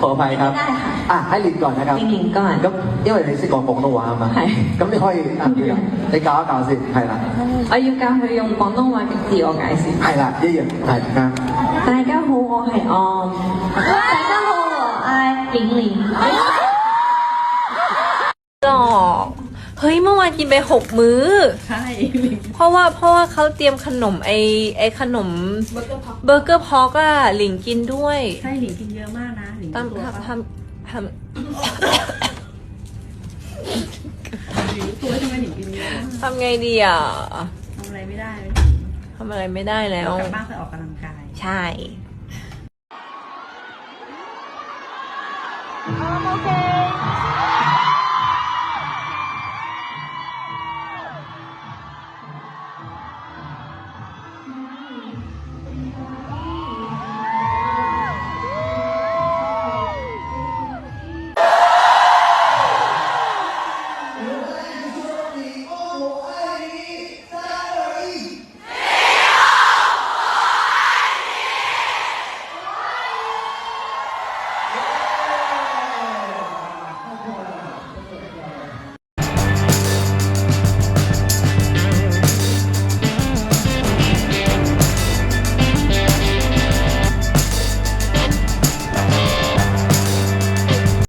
ขออภัยครับ ได้ค่ะ อ่ะให้ลินก่อนนะครับ ลินก่อน咁因為你識講廣東話啊嘛，係咁你可以啊，你教一教先，係啦。我要教佢用廣東話嘅自我介紹。係啦，一樣係啱。大家好，我係安。大家好，我係影蓮。 หรอกเฮ้ยเมื่อวานกินไปหกมื้อ ใช่เพราะว่าเพราะว่าเขาเตรียมขนมไอไอขนมเบอร์เกอร์พอกอะหลิงกินด้วยใช่หลิงกินเยอะมากนะหลิงทำตัวทำทำทหลิงตัวทำไมหลิงกินเยอะมากำทำไงดีอะทำอะไรไม่ได้เลยทำอะไรไม่ได้แล้เดี๋ยววกลับบ้านไปออกกำลังกาย ใช่ Um, okay.